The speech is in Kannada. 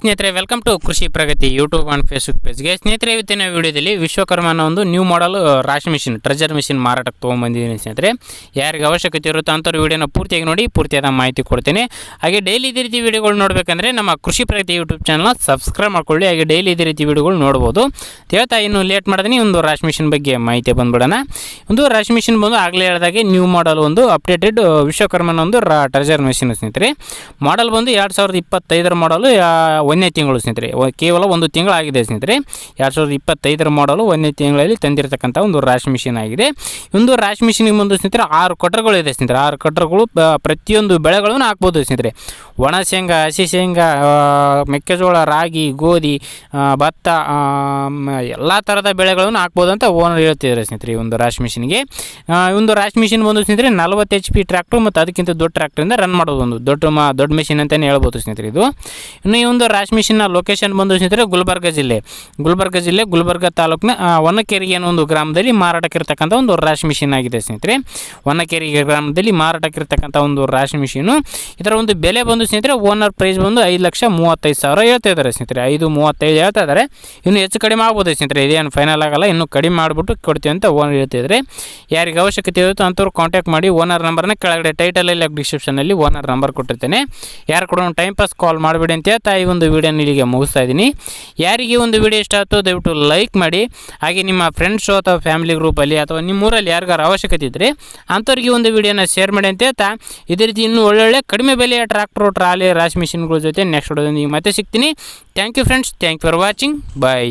ಸ್ನೇಹಿತರೆ welcome to Krishi Pragati YouTube and Facebook ಪೇಜ್ಗೆ ಸ್ನೇಹಿತರೆ, ಇವತ್ತಿನ ವಿಡಿಯೋದಲ್ಲಿ ವಿಶ್ವಕರ್ಮನ ಒಂದು ನ್ಯೂ ಮಾಡಲ್ ರಾಶಿ ಮಿಷಿನ್ ಟ್ರೆಜರ್ ಮಿಷಿನ್ ಮಾರಾಟಕ್ಕೆ ತೊಗೊಂಬಂದಿದ್ದೀನಿ ಸ್ನೇಹಿತರೆ. ಯಾರಿಗೆ ಅವಶ್ಯಕತೆ ಇರುತ್ತೋ ಅಂಥವ್ರು ವಿಡಿಯೋನ ಪೂರ್ತಿಯಾಗಿ ನೋಡಿ, ಪೂರ್ತಿಯಾದ ಮಾಹಿತಿ ಕೊಡ್ತೀನಿ. ಹಾಗೆ ಡೈಲಿ ಇದೇ ರೀತಿ ವಿಡಿಯೋಗಳು ನೋಡಬೇಕಂದ್ರೆ ನಮ್ಮ ಕೃಷಿ ಪ್ರಗತಿ ಯೂಟ್ಯೂಬ್ ಚಾನಲ್ನ ಸಬ್ಸ್ಕ್ರೈಬ್ ಮಾಡ್ಕೊಳ್ಳಿ, ಹಾಗೆ ಡೈಲಿ ಇದೇ ರೀತಿ ವಿಡಿಯೋಗಳು ನೋಡ್ಬೋದು. ಹೇಳ್ತಾ ಇನ್ನು ಲೇಟ್ ಮಾಡಿದ್ರೆ ಒಂದು ರಾಶಿ ಮಿಷಿನ್ ಬಗ್ಗೆ ಮಾಹಿತಿ ಬಂದ್ಬಿಡೋಣ. ಒಂದು ರಾಶಿ ಮಿಷಿನ್ ಬಂದು ಆಗಲೇ ಹೇಳಿದಾಗೆ ನ್ಯೂ ಮಾಡಲ್ ಒಂದು ಅಪ್ಡೇಟೆಡ್ ವಿಶ್ವಕರ್ಮನ ಒಂದು ರಾ ಟ್ರೆಜರ್ ಮಿಷಿನ್ ಸ್ನೇಹಿತರೆ. ಮಾಡಲ್ ಬಂದು ಎರಡು ಸಾವಿರದ ಇಪ್ಪತ್ತೈದರ ಮಾಡಲು ಒಂದನೇ ತಿಂಗಳು ಸ್ನೇಹಿತರೆ. ಕೇವಲ ಒಂದು ತಿಂಗಳಾಗಿದೆ ಸ್ನೇಹಿತರೆ. ಎರಡು ಸಾವಿರದ ಇಪ್ಪತ್ತೈದರ ಮಾಡಲು ಒಂದನೇ ತಿಂಗಳಲ್ಲಿ ತಂದಿರತಕ್ಕಂಥ ಒಂದು ರಾಶಿ ಮಿಷಿನ್ ಆಗಿದೆ. ಒಂದು ರಾಶಿ ಮಿಷಿನ್ಗೆ ಬಂದು ಸ್ನೇಹಿತರೆ ಆರು ಕಟ್ರಗಳು ಇದೆ ಸ್ನೇಹಿತರೆ. ಆರು ಕಟ್ರಗಳು ಪ್ರತಿಯೊಂದು ಬೆಳೆಗಳನ್ನು ಹಾಕ್ಬೋದು ಸ್ನೇಹಿತರೆ. ಒಣ ಶೇಂಗಾ, ಹಸಿ ಶೇಂಗಾ ಮೆಕ್ಕೆಜೋಳ, ರಾಗಿ, ಗೋಧಿ ಭತ್ತ ಎಲ್ಲ ಥರದ ಬೆಳೆಗಳನ್ನು ಹಾಕ್ಬೋದು ಅಂತ ಓನರ್ ಹೇಳ್ತಿದ್ದಾರೆ ಸ್ನೇಹಿತರೆ ಈ ಒಂದು ರಾಶಿ ಮಿಷಿನ್ಗೆ ಒಂದು ರಾಶಿ ಮಿಷಿನ್ ಬಂದು ಸ್ನೇಹಿತರೆ ನಲವತ್ತು ಎಚ್ ಪಿ ಟ್ರ್ಯಾಕ್ಟರ್ ಮತ್ತು ಅದಕ್ಕಿಂತ ದೊಡ್ಡ ಟ್ರ್ಯಾಕ್ಟರಿಂದ ರನ್ ಮಾಡೋದು ಒಂದು ದೊಡ್ಡ ಮಾ, ದೊಡ್ಡ ಮಿಷಿನ್ ಅಂತಲೇ ಹೇಳ್ಬೋದು ಸ್ನೇಹಿತರೆ ಇದು. ಇನ್ನು ಈ ಒಂದು ರಾಶಿ ಮಿಷಿನ್ನ ಲೊಕೇಶನ್ ಬಂದು ಸ್ನೇಹಿತರೆ ಗುಲ್ಬರ್ಗ ಜಿಲ್ಲೆ. ಗುಲ್ಬರ್ಗ ಜಿಲ್ಲೆ, ಗುಲ್ಬರ್ಗ ತಾಲೂಕಿನ ವನಕೆರೆಗೆ ಅನ್ನೋ ಒಂದು ಗ್ರಾಮದಲ್ಲಿ ಮಾರಾಟಕ್ಕಿರ್ತಕ್ಕಂಥ ಒಂದು ರಾಶಿ ಮಿಷಿನ್ ಆಗಿದೆ ಸ್ನೇಹಿತರೆ. ವನಕೆರೆಗೆ ಗ್ರಾಮದಲ್ಲಿ ಮಾರಾಟಕ್ಕಿರ್ತಕ್ಕಂಥ ಒಂದು ರಾಶಿ ಮಿಷಿನು ಇದರ ಒಂದು ಬೆಲೆ ಬಂದು ಸ್ನೇಹಿತರೆ ಓನರ್ ಪ್ರೈಸ್ ಬಂದು ಐದು ಲಕ್ಷ ಮೂವತ್ತೈದು ಸಾವಿರ ಹೇಳ್ತಾ ಇದ್ದಾರೆ ಸ್ನೇಹಿತರೆ. ಐದು, ಮೂವತ್ತೈದು ಹೇಳ್ತಾ ಇದ್ದಾರೆ. ಇನ್ನು ಹೆಚ್ಚು ಕಡಿಮೆ ಆಗ್ಬೋದು ಸ್ನೇಹಿತರೆ. ಇದೇನು ಫೈನಲ್ ಆಗಲ್ಲ. ಇನ್ನು ಕಡಿಮೆ ಮಾಡಿಬಿಟ್ಟು ಕೊಡ್ತೀವಿ ಅಂತ ಓನರ್ ಹೇಳ್ತಿದ್ರೆ ಯಾರಿಗೆ ಅವಶ್ಯಕತೆ ಇರುತ್ತೋ ಅಂಥವ್ರು ಕಾಂಟ್ಯಾಕ್ಟ್ ಮಾಡಿ ಓನರ್ ನಂಬರ್ನ ಕೆಳಗಡೆ ಟೈಟಲಲ್ಲಿ ಡಿಸ್ಕ್ರಿಪ್ಷನಲ್ಲಿ ಓನರ್ ನಂಬರ್ ಕೊಟ್ಟಿರ್ತೇನೆ. ಯಾರು ಕೂಡ ಟೈಮ್ ಪಾಸ್ ಕಾಲ್ ಮಾಡಿಬಿಡಿ ಅಂತ ಹೇಳ್ತಾ ಈ ಒಂದು ವಿಡಿಯೋನ ಇಲ್ಲಿಗೆ ಮುಗಿಸ್ತಾ ಇದ್ದೀನಿ. ಯಾರಿಗೆ ಒಂದು ವಿಡಿಯೋ ಇಷ್ಟ ಆಯಿತು ದಯವಿಟ್ಟು ಲೈಕ್ ಮಾಡಿ. ಹಾಗೆ ನಿಮ್ಮ ಫ್ರೆಂಡ್ಸು ಅಥವಾ ಫ್ಯಾಮಿಲಿ ಗ್ರೂಪಲ್ಲಿ ಅಥವಾ ನಿಮ್ಮೂರಲ್ಲಿ ಯಾರಿಗಾರು ಅವಶ್ಯಕತೆ ಇದ್ದರೆ ಅಂಥವ್ರಿಗೆ ಒಂದು ವಿಡಿಯೋನ ಶೇರ್ ಮಾಡಿ ಅಂತ ಹೇಳ್ತಾ ಇದೇ ರೀತಿ ಇನ್ನೂ ಒಳ್ಳೊಳ್ಳೆ ಕಡಿಮೆ ಬೆಲೆಯ ಟ್ರ್ಯಾಕ್ಟ್ರು ಟ್ರಾಲಿ ರಾಶಿ ಮಿಷಿನ್ಗಳ ಜೊತೆ ನೆಕ್ಸ್ಟ್ ವಿಡಿಯೋದೊಂದಿಗೆ ಮತ್ತೆ ಸಿಗ್ತೀನಿ. Thank you friends thank you for watching bye